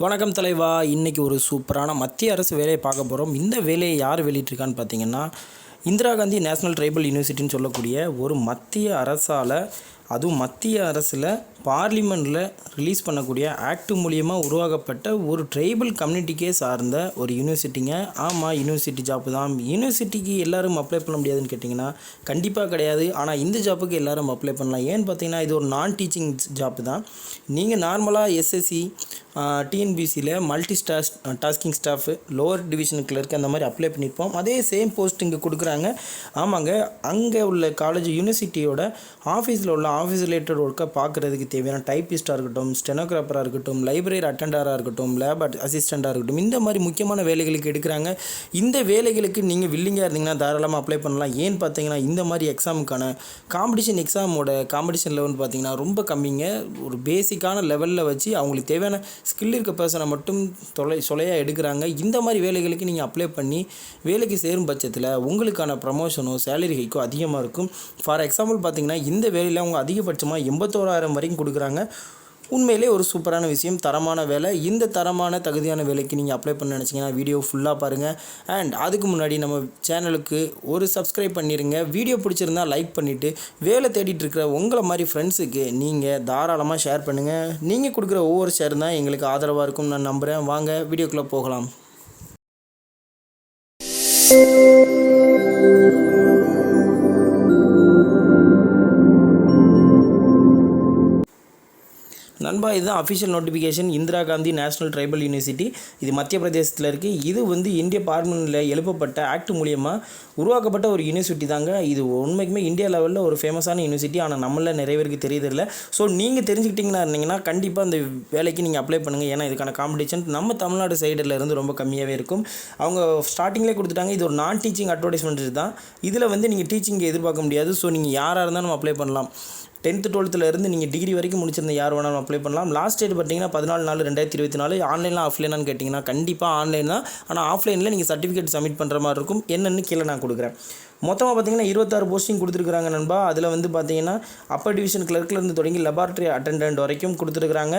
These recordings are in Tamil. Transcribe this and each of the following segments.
வணக்கம் தலைவா. இன்றைக்கி ஒரு சூப்பரான மத்திய அரசு வேலையை பார்க்க போகிறோம் இந்த வேலையை யார் வெளியிட்டிருக்கான்னு பார்த்தீங்கன்னா இந்திரா காந்தி நேஷ்னல் ட்ரைபல் யூனிவர்சிட்டின்னு சொல்லக்கூடிய ஒரு மத்திய அரசால் அதுவும் மத்திய அரசில் பார்லிமெண்ட்டில் ரிலீஸ் பண்ணக்கூடிய ஆக்ட் மூலியமாக உருவாக்கப்பட்ட ஒரு ட்ரைபல் கம்யூனிட்டிக்கே சார்ந்த ஒரு யூனிவர்சிட்டிங்க ஆமாம் யூனிவர்சிட்டி ஜாப்பு தான். யூனிவர்சிட்டிக்கு எல்லோரும் அப்ளை பண்ண முடியாதுன்னு கேட்டிங்கன்னா கண்டிப்பாக கிடையாது. ஆனால் இந்த ஜாப்புக்கு எல்லோரும் அப்ளை பண்ணலாம். ஏன்னு பார்த்தீங்கன்னா இது ஒரு நான் டீச்சிங் ஜாப்பு தான் நீங்கள் நார்மலாக எஸ்எஸ்சி டிஎன்பிசியில் multi ஸ்டாஸ் tasking staff lower division clerk அந்த மாதிரி அப்ளை பண்ணியிருப்போம் அதே சேம் போஸ்ட் இங்கே கொடுக்குறாங்க. ஆமாங்க அங்கே உள்ள காலேஜ் யூனிவர்சிட்டியோட ஆஃபீஸில் உள்ள ஆஃபீஸ் ரிலேட்டட் ஒர்க்கை பார்க்குறதுக்கு தேவையான டைப்பிஸ்ட்டாக இருக்கட்டும் ஸ்டெனோகிராஃபராக இருக்கட்டும் லைப்ரரி அட்டெண்டராக இருக்கட்டும் லேப் அசிஸ்டண்ட்டாக இருக்கட்டும் இந்த மாதிரி முக்கியமான வேலைகளுக்கு எடுக்கிறாங்க. இந்த வேலைகளுக்கு நீங்கள் வில்லிங்காக இருந்தீங்கன்னா தாராளமாக அப்ளை பண்ணலாம். ஏன்னு பார்த்தீங்கன்னா இந்த மாதிரி எக்ஸாமுக்கான காம்படிஷன் எக்ஸாமோட காம்படிஷன் லெவல் பார்த்தீங்கன்னா ரொம்ப கம்மிங்க. ஒரு பேசிக்கான லெவலில் வச்சு அவங்களுக்கு தேவையான ஸ்கில் இருக்க பர்சனை மட்டும் தொலை சொலையாக எடுக்கிறாங்க. இந்த மாதிரி வேலைகளுக்கு நீங்கள் அப்ளை பண்ணி வேலைக்கு சேரும் பட்சத்தில் உங்களுக்கான ப்ரமோஷனோ சேலரி ஹைக்கோ அதிகமாக இருக்கும். ஃபார் எக்ஸாம்பிள் பார்த்தீங்கன்னா இந்த வேலையில் அவங்க அதிகபட்சமாக எண்பத்தோராயிரம் வரைக்கும் கொடுக்குறாங்க. உண்மையிலே ஒரு சூப்பரான விஷயம். தரமான வேலை. இந்த தரமான தகுதியான வேலைக்கு நீங்கள் அப்ளை பண்ண நினச்சிங்கன்னா வீடியோ ஃபுல்லாக பாருங்கள் அண்ட் அதுக்கு முன்னாடி நம்ம சேனலுக்கு ஒரு சப்ஸ்கிரைப் பண்ணிடுங்க வீடியோ பிடிச்சிருந்தா லைக் பண்ணிவிட்டு வேலை தேடிட்டு இருக்கிற உங்களை மாதிரி ஃப்ரெண்ட்ஸுக்கு நீங்கள் தாராளமாக ஷேர் பண்ணுங்கள் நீங்கள் கொடுக்குற ஒவ்வொரு ஷேர் தான் எங்களுக்கு ஆதரவாக இருக்கும் நான் நம்புகிறேன் வாங்க வீடியோக்குள்ளே போகலாம். நண்பா இதுதான் official notification Indira Gandhi national tribal university இது மத்திய பிரதேசத்தில் இருக்குது இது வந்து இந்திய பார்லிமெண்ட்டில் எழுப்பப்பட்ட ஆக்ட் மூலியமாக உருவாக்கப்பட்ட ஒரு யூனிவர்சிட்டி தாங்க. இது உண்மைக்குமே இந்தியா லெவலில் ஒரு ஃபேமஸான யூனிவர்சிட்டி ஆனால் நம்மள நிறைய பேருக்கு தெரியதில்ல ஸோ நீங்கள் தெரிஞ்சுக்கிட்டிங்கன்னா இருந்தீங்கன்னா கண்டிப்பாக அந்த வேலைக்கு நீங்கள் அப்ளை பண்ணுங்கள் ஏன்னா இதுக்கான காம்படிஷன் நம்ம தமிழ்நாடு சைடில் இருந்து ரொம்ப கம்மியாகவே இருக்கும். அவங்க ஸ்டார்டிங்லேயே கொடுத்துட்டாங்க. இது ஒரு நான் டீச்சிங் அட்வர்டைஸ்மெண்ட் தான். இதில் வந்து நீங்கள் டீச்சிங் எதிர்பார்க்க முடியாது. ஸோ நீங்கள் யாராக இருந்தாலும் அப்ளை பண்ணலாம். டென்த்து டுவெல்த்தில் இருந்து நீங்கள் டிகிரி வரைக்கும் முடிச்சிருந்த யார் வேணாலும் அப்ளை பண்ணலாம். லாஸ்ட் டேட் பார்த்தீங்கன்னா பதினாலு நாலு ரெண்டாயிரத்தி இருபத்தி நாலு. ஆன்லைனில் ஆஃப்லைனான்னு கேட்டிங்கன்னா கண்டிப்பாக ஆன்லைன் தான். ஆனால் ஆஃப்லைனில் நீங்கள் சர்டிஃபிகேட் சப்மிட் பண்ணுற மாதிரி இருக்கும். என்னென்னு கீழே நான் கொடுக்குறேன். மொத்தமாக பார்த்தீங்கன்னா இருபத்தாறு போஸ்டிங் கொடுத்துருக்காங்க நண்பா. அதில் வந்து பார்த்தீங்கன்னா அப்பர் டிவிஷன் கிளர்க்லேருந்து தொடங்கி லெபார்ட்ரி அட்டெண்டன்ட் வரைக்கும் கொடுத்துருக்குறாங்க.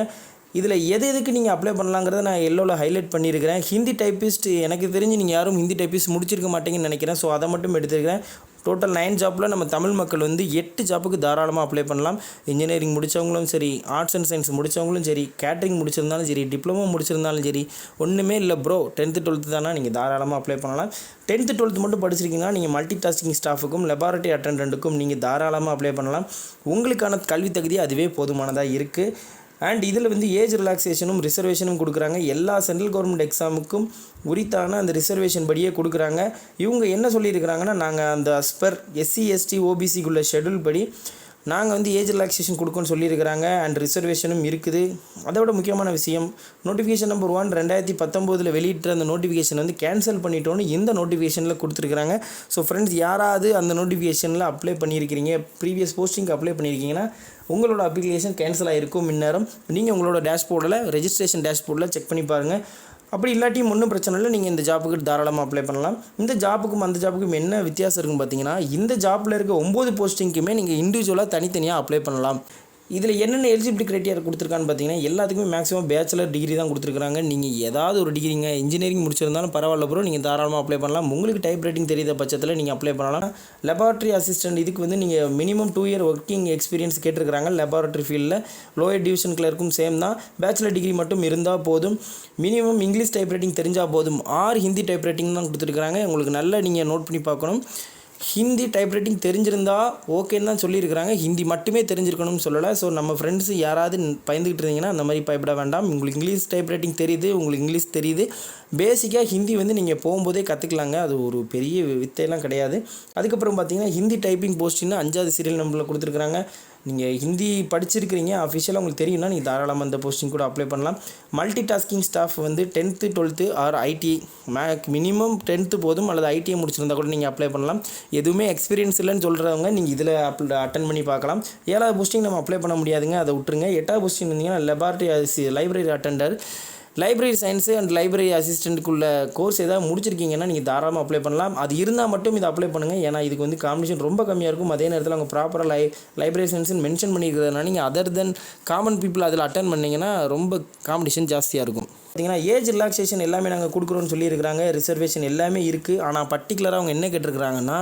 இதில் எது எதுக்கு நீங்கள் அப்ளை பண்ணலாங்கிறத நான் எல்லோவில் ஹைலைட் பண்ணியிருக்கிறேன். ஹிந்தி டைப்பிஸ்ட் எனக்கு தெரிஞ்சு நீங்கள் யாரும் ஹிந்தி டைப்பிஸ்ட் முடிச்சிருக்க மாட்டேங்கன்னு நினைக்கிறேன். ஸோ அதை மட்டும் எடுத்துருக்கிறேன். டோட்டல் நைன் ஜாப்பில் நம்ம தமிழ் மக்கள் வந்து எட்டு ஜாப்புக்கு தாராளமாக அப்ளை பண்ணலாம். இன்ஜினியரிங் முடித்தவங்களும் சரி ஆர்ட்ஸ் அண்ட் சயின்ஸ் முடித்தவங்களும் சரி கேட்ரிங் முடிச்சிருந்தாலும் சரி டிப்ளமோ முடிச்சிருந்தாலும் சரி ஒன்றுமே இல்லை ப்ரோ டென்த்து டுவெல்த்து தானே நீங்கள் தாராளமாக அப்ளை பண்ணலாம். டென்த்து டுவெல்த்து மட்டும் படிச்சிருக்கீங்கன்னா நீங்கள் மல்டி டாஸ்கிங் ஸ்டாஃபுக்கும் லெபார்ட்டரி அட்டெண்டண்ட்டுக்கும் நீங்கள் தாராளமாக அப்ளை பண்ணலாம். உங்களுக்கான கல்வி தகுதி அதுவே போதுமானதாக இருக்குது அண்ட் இதில் வந்து ஏஜ் ரிலாக்ஸேஷனும் ரிசர்வேஷனும் கொடுக்குறாங்க. எல்லா சென்ட்ரல் கவர்மெண்ட் எக்ஸாமுக்கும் உரித்தான அந்த ரிசர்வேஷன் படியே கொடுக்குறாங்க. இவங்க என்ன சொல்லியிருக்கிறாங்கன்னா நாங்கள் அந்த அஸ்பர் எஸ்சி எஸ்டி ஓபிசிக்குள்ள ஷெடியூல் படி நாங்கள் வந்து ஏஜ் ரிலாக்ஸேஷன் கொடுக்கணும்னு சொல்லியிருக்கிறாங்க அண்ட் ரிசர்வேஷனும் இருக்குது. அதை விட முக்கியமான விஷயம் நோட்டிஃபிகேஷன் நம்பர் ஒன் ரெண்டாயிரத்தி பத்தொம்போதில் வெளியிட்ட அந்த நோட்டிஃபிகேஷன் வந்து கேன்சல் பண்ணிட்டோன்னு இந்த நோட்டிஃபிகேஷனில் கொடுத்துருக்குறாங்க. ஸோ ஃப்ரெண்ட்ஸ் யாராவது அந்த நோட்டிஃபிகேஷனில் அப்ளை பண்ணியிருக்கிறீங்க ப்ரீவியஸ் போஸ்டிங்க்கு அப்ளை பண்ணியிருக்கீங்கன்னா உங்களோட அப்ளிகேஷன் கேன்சல் ஆகிருக்கும் முன்னேரம் நீங்கள் உங்களோட டேஷ்போர்டில் ரெஜிஸ்ட்ரேஷன் டேஷ்போர்டில் செக் பண்ணி பாருங்கள் அப்படி இல்லாட்டியும் ஒன்றும் பிரச்சனை இல்லை. நீங்கள் இந்த ஜாப்புக்கு தாராளமாக அப்ளை பண்ணலாம். இந்த ஜாப்புக்கும் அந்த ஜாப்புக்கும் என்ன வித்தியாசம் இருக்குன்னு பார்த்தீங்கன்னா இந்த ஜாப்பில் இருக்க ஒம்பது போஸ்டிங்க்குமே நீங்கள் இண்டிவிஜுவலாக தனித்தனியாக அப்ளை பண்ணலாம். இதில் என்னென்ன எலிஜிபிலிட்டி கிரைட்டீரியா கொடுத்துருக்கான்னு பார்த்தீங்கன்னா எல்லாத்துக்குமே மேக்ஸிமம் பேச்சுலர் டிகிரி தான் கொடுத்துருக்காங்க நீங்கள் ஏதாவது ஒரு டிகிரிங்க இன்ஜினியரிங் முடிச்சிருந்தாலும் பரவாயில்ல ப்ரோ நீங்கள் தாராளமாக அப்ளை பண்ணலாம். உங்களுக்கு டைப் ரைட்டிங் தெரியாத பட்சத்தில் நீங்கள் அப்ளை பண்ணலாம். லெபார்ட்ரி அசிஸ்டன்ட் இதுக்கு வந்து நீங்கள் minimum two year working experience கேட்டிருக்கிறாங்க. லெபார்ட்ரி ஃபீல்டில் லோயர் டிவிஷன் கிளர்க்கும் சேம் தான். பேச்சுலர் டிகிரி மட்டும் இருந்தால் போதும். மினிமம் இங்கிலீஷ் டைப் ரைட்டிங் தெரிஞ்சால் போதும். ஆர் ஹிந்தி டைப் ரைட்டிங் தான் கொடுத்துருக்காங்க உங்களுக்கு நல்லா நீங்கள் நோட் பண்ணி பார்க்கணும். ஹிந்தி டைப்ரைட்டிங் தெரிஞ்சிருந்தா ஓகேன்னு தான் சொல்லியிருக்கிறாங்க. ஹிந்தி மட்டுமே தெரிஞ்சிருக்கணும்னு சொல்லலை. ஸோ நம்ம ஃப்ரெண்ட்ஸ் யாராவது பயந்துக்கிட்டு இருந்தீங்கன்னா அந்த மாதிரி பயப்பட வேண்டாம். உங்களுக்கு இங்கிலீஷ் டைப்ரைட்டிங் தெரியுது உங்களுக்கு இங்கிலீஷ் தெரியுது. பேசிக்காக ஹிந்தி வந்து நீங்கள் போகும்போதே கற்றுக்கலாங்க அது ஒரு பெரிய வித்தையெல்லாம் கிடையாது. அதுக்கப்புறம் பார்த்தீங்கன்னா ஹிந்தி டைப்பிங் போஸ்டின்னு அஞ்சாவது சீரியல் நம்பரில் கொடுத்துருக்குறாங்க. நீங்கள் ஹிந்தி படிச்சிருக்கிறீங்க அஃபிஷியலாக உங்களுக்கு தெரியும்னா நீங்கள் தாராளமாக அந்த போஸ்டிங் கூட அப்ளை பண்ணலாம். மல்டி டாஸ்கிங் ஸ்டாஃப் வந்து tenth twelfth or IT make minimum tenth போதும் அல்லது ஐடிஐ முடிச்சிருந்தா கூட நீங்கள் அப்ளை பண்ணலாம். எதுவுமே எக்ஸ்பீரியன்ஸ் இல்லைன்னு சொல்கிறவங்க நீங்கள் இதில் அப் அட்டன் பண்ணி பார்க்கலாம். ஏழாவது போஸ்டிங் நம்ம அப்ளை பண்ண முடியாதுங்க அதை விட்டுருங்க. எட்டாவது போஸ்டிங் இருந்தீங்கன்னா laboratory library attender library science and library அசிஸ்டண்ட்டுக்குள்ள course ஏதாவது முடிச்சிருக்கீங்கன்னா நீங்கள் தாராளமாக அப்ளை பண்ணலாம். அது இருந்தால் மட்டும் இதை அப்ளை பண்ணுங்கள் ஏன்னா இதுக்கு வந்து காம்படிஷன் ரொம்ப கம்மியாக இருக்கும். அதே நேரத்தில் அவங்க ப்ராப்பராக லை லைப்ரரி சயின்ஸ்னு மென்ஷன் பண்ணியிருக்கிறதுனால நீங்கள் அதர் தென் காமன் பீப்புள் அதில் அட்டன் பண்ணிங்கன்னா ரொம்ப காம்படிஷன் ஜாஸ்தியாக இருக்கும். பார்த்தீங்கன்னா ஏஜ் ரிலாக்ஸேஷன் எல்லாமே நாங்கள் கொடுக்குறோன்னு சொல்லியிருக்கிறாங்க. ரிசர்வேஷன் எல்லாமே இருக்குது ஆனால் பர்டிகுலராக அவங்க என்ன கேட்டிருக்கிறாங்கன்னா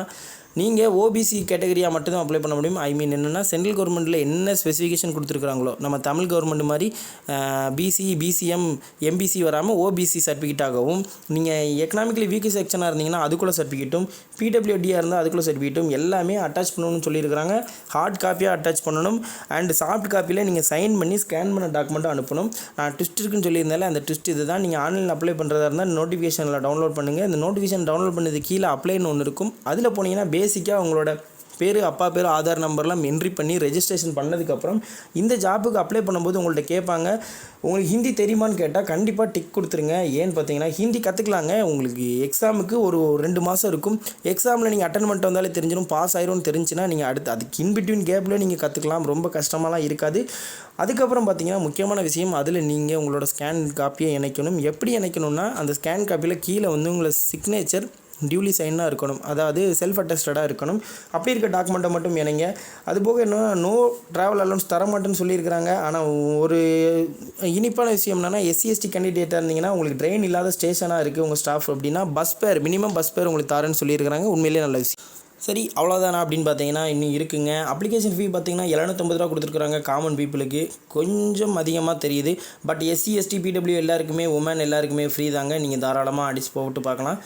நீங்கள் ஓபிசி கேட்டகரியாக மட்டும்தான் அப்ளை பண்ண முடியும். ஐ மீன் என்னென்னா சென்ட்ரல் கவர்மெண்ட்டில் என்ன ஸ்பெசிஃபிகேஷன் கொடுத்துருக்குறாங்களோ நம்ம தமிழ் கவர்மெண்ட் மாதிரி பிசி பிசிஎம் எம்பிசி வராமல் ஓபிசி சர்டிஃபிகேட்டாகவும் நீங்கள் எக்கனாமிக்கலி வீக் செக்ஷனாக இருந்தீங்கன்னா அதுக்குள்ள சர்டிஃபிகேட்டும் பிடபிள்யூடியாக இருந்தால் அதுக்குள்ள சர்டிஃபிகேட்டும் எல்லாமே அட்டாச் பண்ணணும்னு சொல்லியிருக்கிறாங்க. ஹார்ட் காப்பியாக அட்டாச் பண்ணணும். அண்ட் சாஃப்ட் காப்பியில் நீங்கள் சைன் பண்ணி ஸ்கேன் பண்ண டாக்குமெண்ட்டும் அனுப்பணும். நான் ட்விஸ்ட் இருக்குன்னு சொல்லியிருந்தால அந்த ட்விஸ்ட் இது தான் நீங்கள் ஆன்லைனில் அப்ளை பண்ணுறதா இருந்தால் நோட்டிஃபிகேஷனில் டவுன்லோட் பண்ணுங்கள் இந்த நோட்டிஃபிகேஷன் டவுன்லோட் பண்ணது கீழே அப்ளைன்னு ஒன்று இருக்கும். அதில் போனீங்கன்னா பேசிக்காக உங்களோட பேர் அப்பா பேர் ஆதார் நம்பர்லாம் என்ட்ரி பண்ணி ரெஜிஸ்ட்ரேஷன் பண்ணதுக்கப்புறம் இந்த ஜாப்புக்கு அப்ளை பண்ணும்போது உங்கள்கிட்ட கேட்பாங்க உங்களுக்கு ஹிந்தி தெரியுமான்னு கேட்டால் கண்டிப்பாக டிக் கொடுத்துருங்க. ஏன்னு பார்த்தீங்கன்னா ஹிந்தி கற்றுக்கலாங்க உங்களுக்கு எக்ஸாமுக்கு ஒரு ரெண்டு மாதம் இருக்கும். எக்ஸாமில் நீங்கள் அட்டன் பண்ணிட்டு வந்தாலே தெரிஞ்சிடும் பாஸ் ஆயிரும்னு தெரிஞ்சுன்னா நீங்கள் அடுத்து அதுக்கு இன்பிட்வீன் கேப்பில் நீங்கள் கற்றுக்கலாம் ரொம்ப கஷ்டமாலாம் இருக்காது. அதுக்கப்புறம் பார்த்தீங்கன்னா முக்கியமான விஷயம் அதில் நீங்கள் உங்களோட ஸ்கேன் காப்பியை இணைக்கணும். எப்படி இணைக்கணும்னா அந்த ஸ்கேன் காப்பியில் கீழே வந்து உங்களை சிக்னேச்சர் டியூலி சைனாக இருக்கணும். அதாவது செல்ஃப் அட்டஸ்டடாக இருக்கணும். அப்படி இருக்க டாக்குமெண்ட்டை மட்டும் இணைங்க. அது போக என்ன நோ ட்ராவல் அலோன்ஸ் தர மாட்டேன்னு சொல்லியிருக்கிறாங்க. ஆனால் ஒரு இனிப்பான விஷயம் என்னென்னா எஸ்சி எஸ்டி கேண்டிடேட்டாக இருந்தீங்கன்னா உங்களுக்கு ட்ரெயின் இல்லாத ஸ்டேஷனாக இருக்குது உங்கள் ஸ்டாஃப் அப்படின்னா பஸ் பேர் மினிமம் பஸ் பேர் உங்களுக்கு தரேன்னு சொல்லியிருக்கிறாங்க. உண்மையிலே நல்ல விஷயம். சரி அவ்வளோதானா அப்படின்னு பார்த்தீங்கன்னா இன்னும் இருக்குங்க. அப்ளிகேஷன் ஃபீ பார்த்தீங்கன்னா எழுநூத்தம்பது ரூபா கொடுத்துருக்குறாங்க காமன் பீப்புளுக்கு கொஞ்சம் அதிகமாக தெரியுது. பட் எஸ்சி எஸ்டி பிடபிள்யூ எல்லாருக்குமே உமன் எல்லாருக்குமே ஃப்ரீ தாங்க. நீங்கள் தாராளமாக அடிச்சு போட்டு பார்க்கலாம்.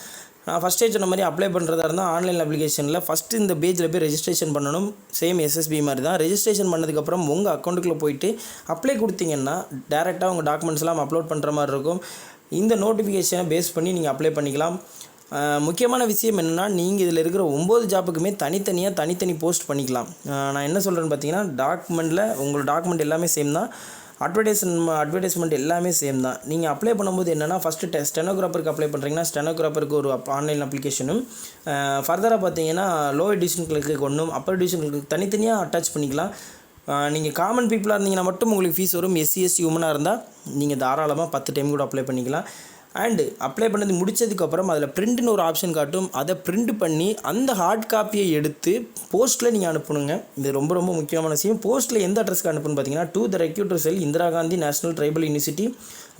நான் ஃபஸ்ட்டே சொன்ன மாதிரி அப்ளை பண்ணுறதா இருந்தால் ஆன்லைன் அப்ளிகேஷனில் ஃபஸ்ட்டு இந்த பேஜில் போய் ரெஜிஸ்ட்ரேஷன் பண்ணணும். சேம் எஸ்எஸ்பி மாதிரி தான். ரெஜிஸ்ட்ரேஷன் பண்ணதுக்கப்புறம் உங்கள் அக்கௌண்ட்டுக்குள்ளே போயிட்டு அப்ளை கொடுத்தீங்கன்னா டேரெக்டாக உங்கள் டாக்குமெண்ட்ஸ்லாம் அப்லோட் பண்ணுற மாதிரி இருக்கும். இந்த நோட்டிஃபிகேஷனை பேஸ் பண்ணி நீங்கள் அப்ளை பண்ணிக்கலாம். முக்கியமான விஷயம் என்னென்னா நீங்கள் இதில் இருக்கிற ஒம்பது ஜாப்புக்குமே தனித்தனியாக தனித்தனி போஸ்ட் பண்ணிக்கலாம். நான் என்ன சொல்கிறேன்னு பார்த்தீங்கன்னா டாக்குமெண்ட்டில் உங்களோட டாக்குமெண்ட் எல்லாமே சேம் தான். அட்வர்டைஸ்மெண்ட் அட்வர்டைஸ்மெண்ட் எல்லாமே சேம் தான். நீங்கள் அப்ளை பண்ணும்போது என்னென்னா ஃபஸ்ட்டு டெ ஸ்டெனோகிராஃபருக்கு அப்ளை பண்ணுறீங்கன்னா ஸ்டெனோகிராஃபருக்கு ஒரு ஆன்லைன் அப்ளிகேஷனும் ஃபர்தராக பார்த்தீங்கன்னா லோ எடிஷன்களுக்கு ஒன்றும் அப்பர் எடிஷனுக்கு தனித்தனியாக அட்டாச் பண்ணிக்கலாம். நீங்கள் காமன் பீப்புளாக இருந்தீங்கன்னா மட்டும் உங்களுக்கு ஃபீஸ் வரும். எஸ்சி எஸ்டி உமனாக இருந்தால் நீங்கள் தாராளமாக பத்து டைம் கூட அப்ளை பண்ணிக்கலாம். அண்டு அப்ளை பண்ணது முடிச்சதுக்கப்புறம் அதில் பிரிண்ட்னு ஒரு ஆப்ஷன் காட்டும். அதை பிரிண்ட் பண்ணி அந்த ஹார்ட் காப்பியை எடுத்து போஸ்ட்டில் நீங்கள் அனுப்பணுங்க. இது ரொம்ப ரொம்ப முக்கியமான விஷயம். போஸ்ட்டில் எந்த அட்ரஸ்க்கு அனுப்புன்னு பார்த்தீங்கன்னா to the recruiter cell Indira Gandhi national tribal university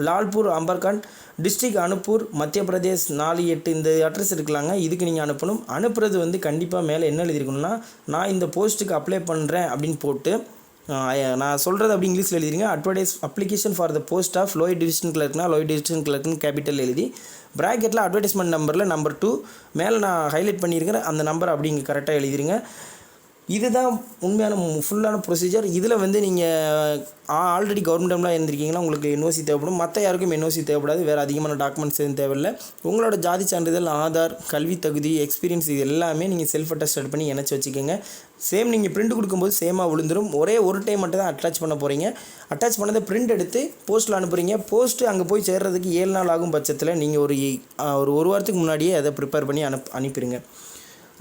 Lalpur Amarkantak district Anuppur Madhya Pradesh நாலு எட்டு இந்த அட்ரஸ் இருக்கலாங்க. இதுக்கு நீங்கள் அனுப்பணும். அனுப்புறது வந்து கண்டிப்பாக மேலே என்ன எழுதியிருக்கணும்னா நான் இந்த போஸ்ட்டுக்கு அப்ளை பண்ணுறேன் அப்படின்னு போட்டு நான் சொல்கிறது அப்படி இங்கிலீஷில் எழுதிருங்க. Advertise application for the post of lower division கிளர்க்னா lower division கிளர்க்னு கேபிட்டல் எழுதி ப்ராக்கெட்டில் அட்வர்டைஸ்மெண்ட் நம்பரில் நம்பர் டூ மேலே நான் ஹைலைட் பண்ணியிருக்கிறேன் அந்த நம்பர் அப்படி இங்கே கரெக்டாக எழுதிருங்க. இதுதான் உண்மையான ஃபுல்லான ப்ரொசீஜர் இதில் வந்து நீங்கள் ஆல்ரெடி கவர்மெண்ட் எம்ப்ளாய் இருந்திருக்கீங்களா உங்களுக்கு என்ஓசி தேவைப்படும். மற்ற யாருக்கும் என்ஓசி தேவைப்படாது. வேறு அதிகமான டாக்குமெண்ட்ஸ் எதுவும் தேவையில்லை. உங்களோட ஜாதி சான்றிதழ் ஆதார் கல்வி தகுதி எக்ஸ்பீரியன்ஸ் இது எல்லாமே நீங்கள் செல்ஃப் அட்டஸ்டட் பண்ணி இணைச்சி வச்சுக்கோங்க. சேம் நீங்கள் பிரிண்ட் கொடுக்கும்போது சேமாக விழுந்துரும். ஒரே ஒரு டைம் மட்டும் தான் அட்டாச் பண்ண போகிறீங்க அட்டாச் பண்ணதை பிரிண்ட் எடுத்து போஸ்ட்டில் அனுப்புகிறீங்க போஸ்ட்டு அங்கே போய் சேர்றதுக்கு ஏழு நாள் ஆகும் பட்சத்தில் நீங்கள் ஒரு ஒரு ஒரு வாரத்துக்கு முன்னாடியே அதை ப்ரிப்பேர் பண்ணி அனுப் அனுப்பிடுங்க.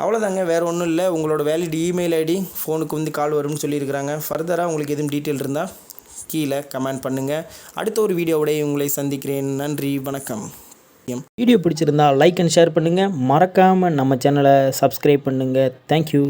அவ்வளோதாங்க வேறு ஒன்றும் இல்லை. உங்களோட வேலிட் இமெயில் ஐடி ஃபோனுக்கு வந்து கால் வரும்னு சொல்லியிருக்கிறாங்க. ஃபர்தராக உங்களுக்கு எதுவும் டீட்டெயில் இருந்தால் கீழே கமெண்ட் பண்ணுங்கள் அடுத்த ஒரு வீடியோவுடைய உங்களை சந்திக்கிறேன். நன்றி வணக்கம். வீடியோ பிடிச்சிருந்தா லைக் அண்ட் ஷேர் பண்ணுங்கள் மறக்காமல் நம்ம சேனலை சப்ஸ்கிரைப் பண்ணுங்கள் தேங்க்யூ